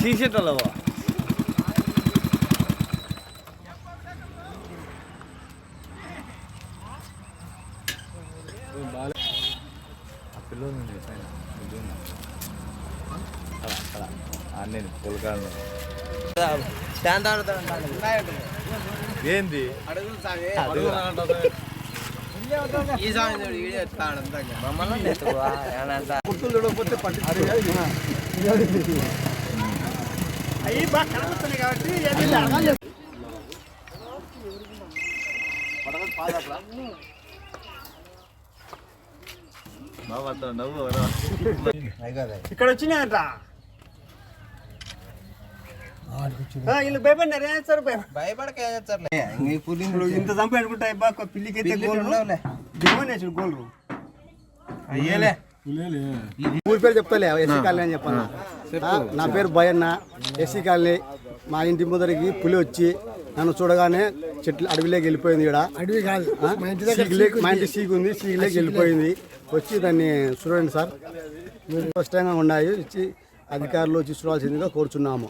சீசிட்டல்லவா Vale. పిల్లలు నేను పులకాలను ఏంది? అవి బాగా కనబడుతున్నాయి కాబట్టి ఇక్కడ వచ్చినాయంట. వీళ్ళు భయపడినారు. ఏం చేస్తారు భయపడక ఏం చేస్తారులే ఈ పులి ఇప్పుడు ఇంత బాగా పిల్లికి అయితే గోల్రు అయ్యేలే. ఊరి పేరు చెప్తాలే ఎస్సీ కాలనీ అని చెప్పాను నా పేరు భయన్న ఎస్సీ కాలనీ. మా ఇంటి ముందరికి పులి వచ్చి నన్ను చూడగానే చెట్లు అడవిలోకి వెళ్ళిపోయింది ఇక్కడ అడవి కాదు. మా ఇంటి సీగు ఉంది. సీగులోకి వెళ్ళిపోయింది. వచ్చి దాన్ని చూడండి సార్. స్పష్టంగా ఉన్నాయి ఇచ్చి అధికారులు వచ్చి చూడాల్సిందిగా కోరుచున్నాము.